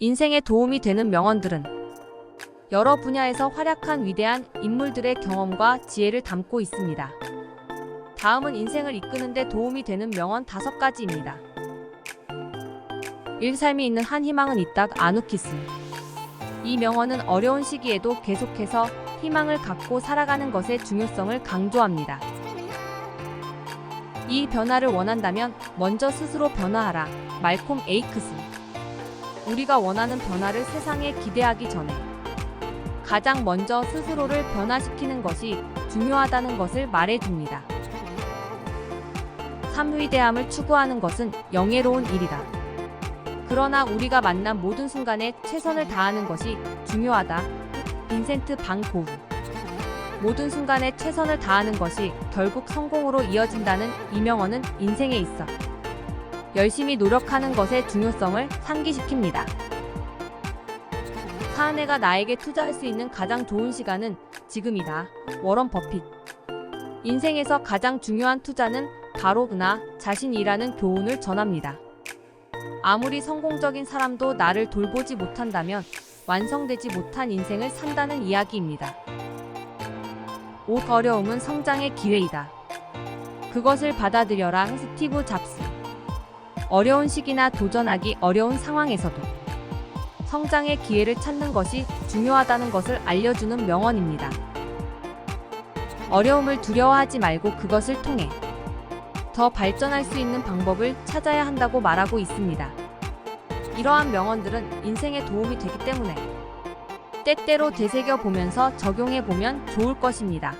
인생에 도움이 되는 명언들은 여러 분야에서 활약한 위대한 인물들의 경험과 지혜를 담고 있습니다. 다음은 인생을 이끄는데 도움이 되는 명언 다섯 가지입니다. 1. 삶이 있는 한 희망은 있다. 아누키스. 이 명언은 어려운 시기에도 계속해서 희망을 갖고 살아가는 것의 중요성을 강조합니다. 이 변화를 원한다면 먼저 스스로 변화하라. 말콤 에이크스. 우리가 원하는 변화를 세상에 기대하기 전에 가장 먼저 스스로를 변화시키는 것이 중요하다는 것을 말해줍니다. 3. 위대함을 추구하는 것은 영예로운 일이다. 그러나 우리가 만난 모든 순간에 최선을 다하는 것이 중요하다. 빈센트 반 고흐. 모든 순간에 최선을 다하는 것이 결국 성공으로 이어진다는 이 명언은 인생에 있어 열심히 노력하는 것의 중요성을 상기시킵니다. 사은혜가 나에게 투자할 수 있는 가장 좋은 시간은 지금이다. 워런 버핏. 인생에서 가장 중요한 투자는 바로 나 자신이라는 교훈을 전합니다. 아무리 성공적인 사람도 나를 돌보지 못한다면 완성되지 못한 인생을 산다는 이야기입니다. 옷 어려움은 성장의 기회이다. 그것을 받아들여라 스티브 잡스. 어려운 시기나 도전하기 어려운 상황에서도 성장의 기회를 찾는 것이 중요하다는 것을 알려주는 명언입니다. 어려움을 두려워하지 말고 그것을 통해 더 발전할 수 있는 방법을 찾아야 한다고 말하고 있습니다. 이러한 명언들은 인생에 도움이 되기 때문에 때때로 되새겨 보면서 적용해 보면 좋을 것입니다.